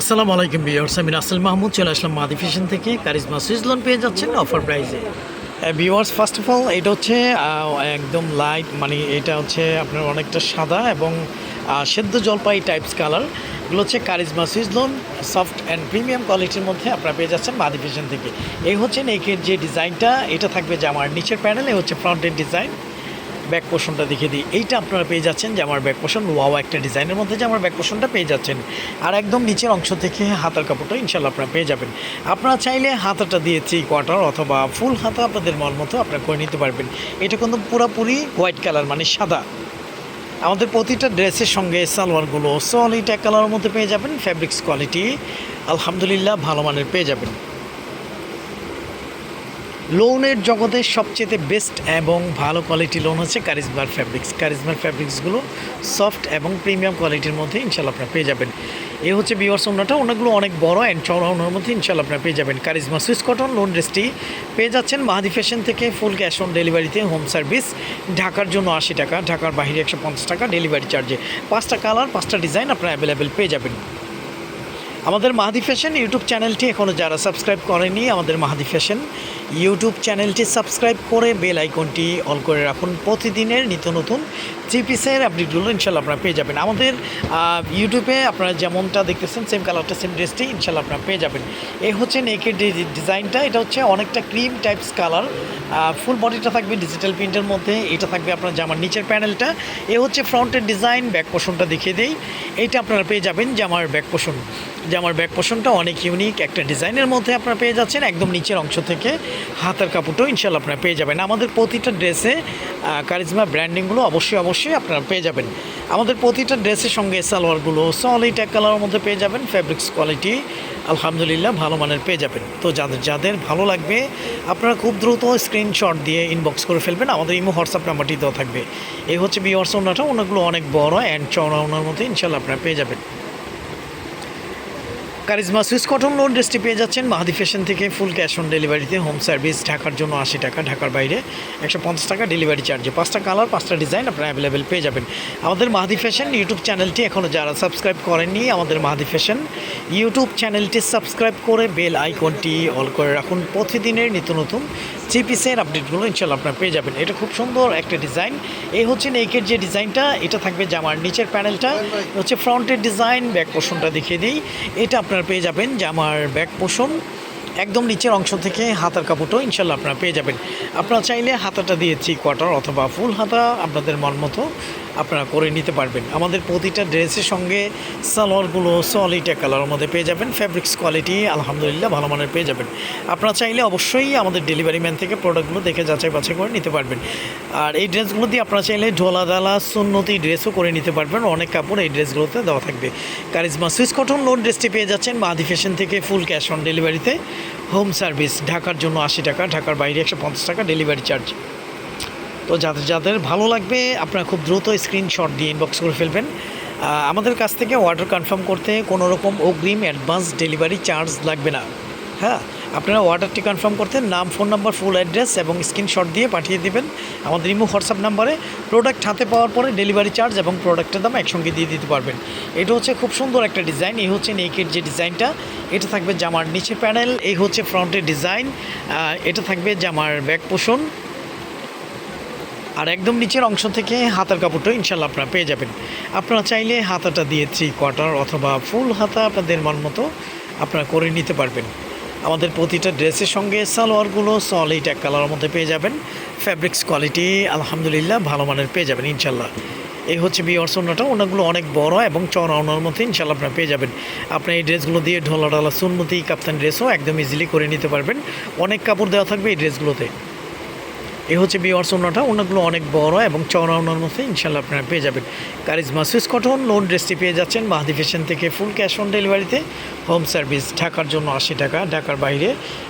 আসসালামু আলাইকুম বিয়ার্স আমি রাসেল মাহমুদ, চলে আসলাম মাদি ফ্যাশন থেকে। কারিজমা সুইস লোন পেয়ে যাচ্ছেন অফার প্রাইসে। ভিওয়ার্স ফার্স্ট অফ অল এটা হচ্ছে একদম লাইট মানে এটা হচ্ছে আপনার অনেকটা সাদা এবং সেদ্ধ জলপাই টাইপস কালার এগুলো হচ্ছে Karizma Swiss lawn soft and premium কোয়ালিটির মধ্যে আপনারা পেয়ে যাচ্ছেন মাদি ফ্যাশন থেকে। এই হচ্ছে নেকের যে ডিজাইনটা এটা থাকবে জামার নিচের প্যানেলে হচ্ছে ফ্রন্টের ডিজাইন ব্যাক পোষণটা দেখিয়ে দিই। এইটা আপনারা পেয়ে যাচ্ছেন যে আমার ব্যাক পোষণ ওয়াও একটা ডিজাইনের মধ্যে যে আমার ব্যাক পোষণটা পেয়ে যাচ্ছেন। আর একদম নিচের অংশ থেকে হাতার কাপড়টা ইনশাল্লাহ আপনারা পেয়ে যাবেন। আপনারা চাইলে হাতাটা দিয়ে থ্রি কোয়ার্টার অথবা ফুল হাতা আপনাদের মন মতো আপনারা করে নিতে পারবেন। এটা কিন্তু পুরোপুরি হোয়াইট কালার মানে সাদা। আমাদের প্রতিটা ড্রেসের সঙ্গে সালোয়ারগুলো সলিড এক কালারের মধ্যে পেয়ে যাবেন ফ্যাব্রিক্স কোয়ালিটি আলহামদুলিল্লাহ ভালো মানের পেয়ে যাবেন। লোনের জগতে সবচেয়ে বেস্ট এবং ভালো কোয়ালিটি লোন হচ্ছে কারিজমার ফ্যাব্রিক্স কারিজমার ফ্যাব্রিক্সগুলো সফট এবং প্রিমিয়াম কোয়ালিটির মধ্যে ইনশাল্লাহ আপনারা পেয়ে যাবেন। এ হচ্ছে বিওয়ার্স ওনাটা ওনাগুলো অনেক বড় অ্যান্ড চড়া ওনার মধ্যে ইনশাল্লাহ আপনারা পেয়ে যাবেন। কারিজমা সুইস কটন লোন ড্রেসটি পেয়ে যাচ্ছেন মাহাদি ফ্যাশন থেকে ফুল ক্যাশ অন ডেলিভারিতে হোম সার্ভিস ঢাকার জন্য আশি টাকা, ঢাকার বাইরে একশো পঞ্চাশ টাকা ডেলিভারি চার্জে পাঁচটা কালার পাঁচটা ডিজাইন আপনারা অ্যাভেলেবেল পেয়ে যাবেন। আমাদের মাহাদি ফ্যাশন ইউটিউব চ্যানেলটি এখনও যারা সাবস্ক্রাইব করেনি, আমাদের মাহাদি ফ্যাশন ইউটিউব চ্যানেলটি সাবস্ক্রাইব করে বেল আইকনটি অল করে রাখুন। প্রতিদিনের নিত্য নতুন থ্রি পিসের আপডেটগুলো ইনশাল্লাহ আপনারা পেয়ে যাবেন। আমাদের ইউটিউবে আপনারা যেমনটা দেখতেছেন সেম কালারটা সেম ড্রেসটি ইনশাল্লাহ আপনারা পেয়ে যাবেন। এই হচ্ছে নেকের ডিজাইনটা। এটা হচ্ছে অনেকটা ক্রিম টাইপস কালার ফুল বডিটা থাকবে ডিজিটাল প্রিন্টের মধ্যে। এটা থাকবে আপনার জামার নিচের প্যানেলটা এ হচ্ছে ফ্রন্টের ডিজাইন ব্যাক পোষণটা দেখিয়ে দেই। এইটা আপনারা পেয়ে যাবেন জামার ব্যাক পোষণ জামার ব্যাক পোষণটা অনেক ইউনিক একটা ডিজাইনের মধ্যে আপনারা পেয়ে যাচ্ছেন, একদম নিচের অংশ থেকে হাতের কাপড়টাও ইনশাল্লাহ আপনারা পেয়ে যাবেন। আমাদের প্রতিটা ড্রেসে কারিজমা ব্র্যান্ডিংগুলো অবশ্যই অবশ্যই আপনারা পেয়ে যাবেন। আমাদের প্রতিটা ড্রেসের সঙ্গে সালোয়ারগুলো সলিড এক কালারের মধ্যে পেয়ে যাবেন ফ্যাব্রিক্স কোয়ালিটি আলহামদুলিল্লাহ ভালো মানের পেয়ে যাবেন। তো যাদের যাদের ভালো লাগবে, আপনারা খুব দ্রুত স্ক্রিনশট দিয়ে ইনবক্স করে ফেলবেন, আমাদের ইমো হোয়াটসঅ্যাপ নাম্বারটি দেওয়া থাকবে। এই হচ্ছে বিওয়ার্স ওনাটা ওনাগুলো অনেক বড় অ্যান্ড চওড়া ওনার মধ্যে ইনশাল্লাহ আপনারা পেয়ে যাবেন। কারিজমা সুইস কটন লোন ড্রেসটি পেয়ে যাচ্ছেন। মাহাদি ফ্যাশন থেকে ফুল ক্যাশ অন ডেলিভারিতে হোম সার্ভিস ঢাকার জন্য আশি টাকা, ঢাকার বাইরে একশো পঞ্চাশ টাকা ডেলিভারি চার্জে পাঁচটা কালার পাঁচটা ডিজাইন আপনারা অ্যাভেলেবেল পেয়ে যাবেন। আমাদের মাহাদি ফ্যাশন ইউটিউব চ্যানেলটি এখনও যারা সাবস্ক্রাইব করেননি, আমাদের মাহাদি ফ্যাশন ইউটিউব চ্যানেলটি সাবস্ক্রাইব করে বেল আইকনটি অল করে রাখুন। প্রতিদিনের নিত্য নতুন থ্রি পিসের আপডেটগুলো ইনশাল্লাহ আপনারা পেয়ে যাবেন। এটা খুব সুন্দর একটা ডিজাইন এই হচ্ছে নেকের যে ডিজাইনটা এটা থাকবে জামার নিচের প্যানেলটা হচ্ছে ফ্রন্টের ডিজাইন ব্যাক পোষণটা দেখিয়ে দিই। এটা আপনারা পেয়ে যাবেন জামার ব্যাক পোষণ একদম নিচের অংশ থেকে হাতার কাপড়টাও ইনশাল্লাহ আপনারা পেয়ে যাবেন। আপনারা চাইলে হাতাটা দিয়ে থ্রি কোয়ার্টার অথবা ফুল হাতা আপনাদের মন মতো আপনারা করে নিতে পারবেন। আমাদের প্রতিটা ড্রেসের সঙ্গে সালোয়ারগুলো সলিড কালারের মধ্যে পেয়ে যাবেন। ফ্যাব্রিক্স কোয়ালিটি আলহামদুলিল্লাহ ভালো মানের পেয়ে যাবেন। আপনারা চাইলে অবশ্যই আমাদের ডেলিভারি ম্যান থেকে প্রোডাক্টগুলো দেখে যাচাই বাছাই করে নিতে পারবেন। আর এই ড্রেসগুলো দিয়ে আপনারা চাইলে ঢোলা দালা সুন্নতি ড্রেসও করে নিতে পারবেন। অনেক কাপড় এই ড্রেসগুলোতে দেওয়া থাকবে। কারিজমা সুইস কটন লোন ড্রেসটি পেয়ে যাচ্ছেন মাদি ফ্যাশন থেকে ফুল ক্যাশ অন ডেলিভারিতে হোম সার্ভিস ঢাকার জন্য আশি টাকা, ঢাকার বাইরে একশো পঞ্চাশ টাকা ডেলিভারি চার্জ তো যাদের যাদের ভালো লাগবে, আপনারা খুব দ্রুত স্ক্রিনশট দিয়ে ইনবক্স করে ফেলবেন। আমাদের কাছ থেকে অর্ডার কনফার্ম করতে কোনো রকম অগ্রিম অ্যাডভান্স ডেলিভারি চার্জ লাগবে না। হ্যাঁ আপনারা অর্ডারটি কনফার্ম করতে নাম ফোন নাম্বার ফুল অ্যাড্রেস এবং স্ক্রিনশট দিয়ে পাঠিয়ে দেবেন। আমাদের ইমো হোয়াটসঅ্যাপ নাম্বারে প্রোডাক্ট হাতে পাওয়ার পরে ডেলিভারি চার্জ এবং প্রোডাক্টের দাম একসঙ্গে দিয়ে দিতে পারবেন। এটা হচ্ছে খুব সুন্দর একটা ডিজাইন এই হচ্ছে নেকের যে ডিজাইনটা এটা থাকবে জামার নিচে প্যানেল এই হচ্ছে ফ্রন্টের ডিজাইন এটা থাকবে জামার ব্যাক পোষণ আর একদম নিচের অংশ থেকে হাতার কাপড়টা ইনশাল্লাহ আপনারা পেয়ে যাবেন। আপনারা চাইলে হাতাটা দিয়ে থ্রি কোয়ার্টার অথবা ফুল হাতা আপনাদের মন মতো আপনারা করে নিতে পারবেন। আমাদের প্রতিটা ড্রেসের সঙ্গে সালোয়ারগুলো সলিড এক কালারের মধ্যে পেয়ে যাবেন। ফ্যাব্রিক্স কোয়ালিটি আলহামদুলিল্লাহ ভালো মানের পেয়ে যাবেন ইনশাল্লাহ এই হচ্ছে বিয়ার্স ওনাটা ওনাগুলো অনেক বড় এবং চড়া ওনার মধ্যে ইনশাল্লাহ আপনারা পেয়ে যাবেন। আপনি এই ড্রেসগুলো দিয়ে ঢোলা ঢালা সুন্নতি, কাপ্তান ড্রেসও একদম ইজিলি করে নিতে পারবেন। অনেক কাপড় দেওয়া থাকবে এই ড্রেসগুলোতে। এ হচ্ছে বিওয়ার্স ওনাটা ওনাগুলো অনেক বড় এবং চওড়া ওনার মধ্যে ইনশাল্লাহ আপনারা পেয়ে যাবেন। কারিজমা সুইস কটন লোন ড্রেসটি পেয়ে যাচ্ছেন, মাহাদি ফ্যাশন থেকে ফুল ক্যাশ অন ডেলিভারিতে হোম সার্ভিস ঢাকার জন্য আশি টাকা, ঢাকার বাইরে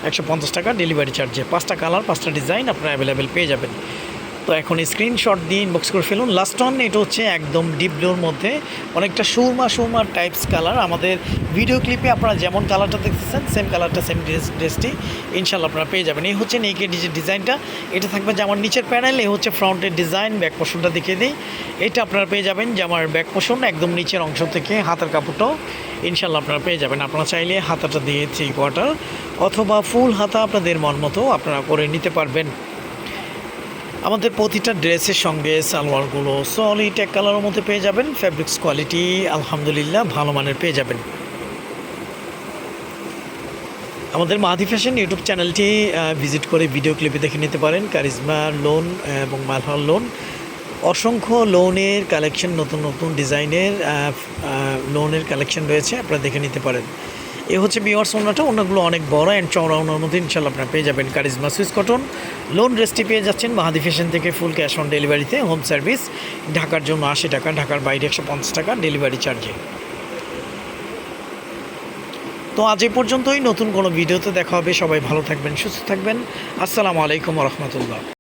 একশো পঞ্চাশ টাকা ডেলিভারি চার্জে পাঁচটা কালার পাঁচটা ডিজাইন আপনারা অ্যাভেলেবেল পেয়ে যাবেন। তো এখন স্ক্রিনশট দিয়ে ইনবক্স করে ফেলুন। লাস্ট অন এটা হচ্ছে একদম ডিপ ব্লুর মধ্যে। অনেকটা সুরমা সুরমা টাইপস কালার আমাদের ভিডিও ক্লিপে আপনারা যেমন কালারটা দেখতেছেন সেম কালারটা সেম ড্রেস ড্রেসটি ইনশাল্লাহ আপনারা পেয়ে যাবেন। এই হচ্ছে নেকের যে ডিজাইনটা এটা থাকবে যে আমার নিচের প্যানেল এই হচ্ছে ফ্রন্টের ডিজাইন ব্যাক পোষণটা দেখিয়ে দিই। এটা আপনারা পেয়ে যাবেন যে আমার ব্যাক পোষণ একদম নিচের অংশ থেকে হাতের কাপড়টাও ইনশাল্লাহ আপনারা পেয়ে যাবেন। আপনারা চাইলে হাতাটা দিয়ে থ্রি কোয়ার্টার অথবা ফুল হাতা আপনাদের মন মতো আপনারা করে নিতে পারবেন। আমাদের প্রতিটা ড্রেসের সঙ্গে সালোয়ারগুলো সলিড এক কালারের মধ্যে পেয়ে যাবেন। ফ্যাব্রিক্স কোয়ালিটি আলহামদুলিল্লাহ ভালো মানের পেয়ে যাবেন। আমাদের মাহাদি ফ্যাশন ইউটিউব চ্যানেলটি ভিজিট করে ভিডিও ক্লিপে দেখে নিতে পারেন। কারিজমা লোন এবং মালহার লোন অসংখ্য লোনের কালেকশন নতুন নতুন ডিজাইনের লোনের কালেকশন রয়েছে, আপনারা দেখে নিতে পারেন। এ হচ্ছে বিওয়ার্স ওনাটা ওনাগুলো অনেক বড় অ্যান্ড চওড়া ওনার মধ্যে ইনশাল্লাহ আপনারা পেয়ে যাবেন। কারিজমা সুইস কটন লোন ড্রেসটি পেয়ে যাচ্ছেন মাহাদি ফ্যাশন থেকে ফুল ক্যাশ অন ডেলিভারিতে হোম সার্ভিস ঢাকার জন্য আশি টাকা, ঢাকার বাইরে একশো পঞ্চাশ টাকা ডেলিভারি চার্জে তো আজ এ পর্যন্তই, নতুন কোনো ভিডিওতে দেখা হবে, সবাই ভালো থাকবেন, সুস্থ থাকবেন, আসসালামু আলাইকুম রহমতুল্লাহ।